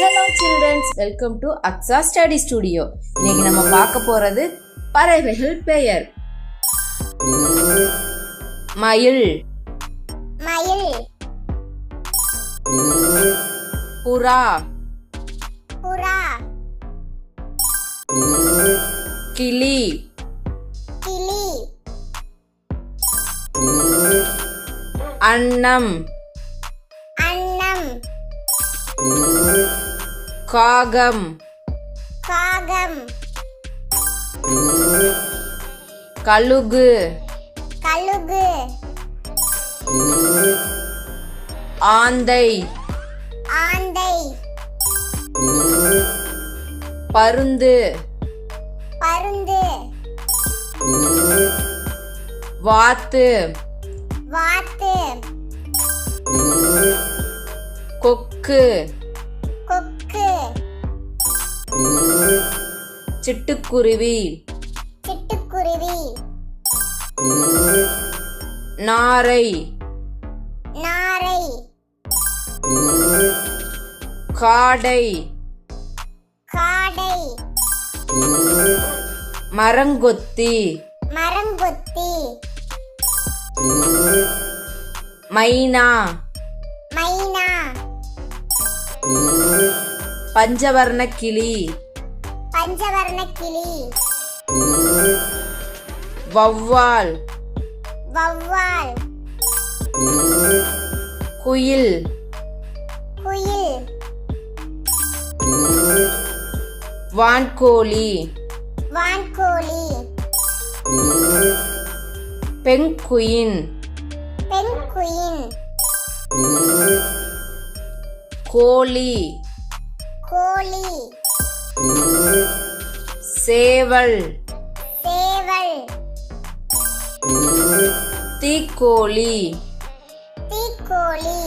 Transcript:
Hello children's welcome to Aqsa study studio இன்னைக்கு நம்ம பார்க்க போறது பறவைகள் பெயர். மயில். மயில். புறா. புறா. கிளி. கிளி. அன்னம். அன்னம். காகம். காகம். கழுகு. கழுகு. ஆந்தை. ஆந்தை. பருந்து. பருந்து. வாத்து. வாத்து. கொக்கு. சிட்டுக்குருவி. சிட்டுக்குருவி. நாரை. நாரை. காடை. காடை. மரங்கொத்தி. மரங்கொத்தி. மைனா. மைனா. பஞ்சவர்ண கிளி. பஞ்சவர்ண கிளி. வௌவால். வௌவால். குயில். குயில். வான்கோழி. வான்கோழி. Penguin penguin. கோழி. கோழி. சேவல். சேவல். தீக்கோழி. தீக்கோழி.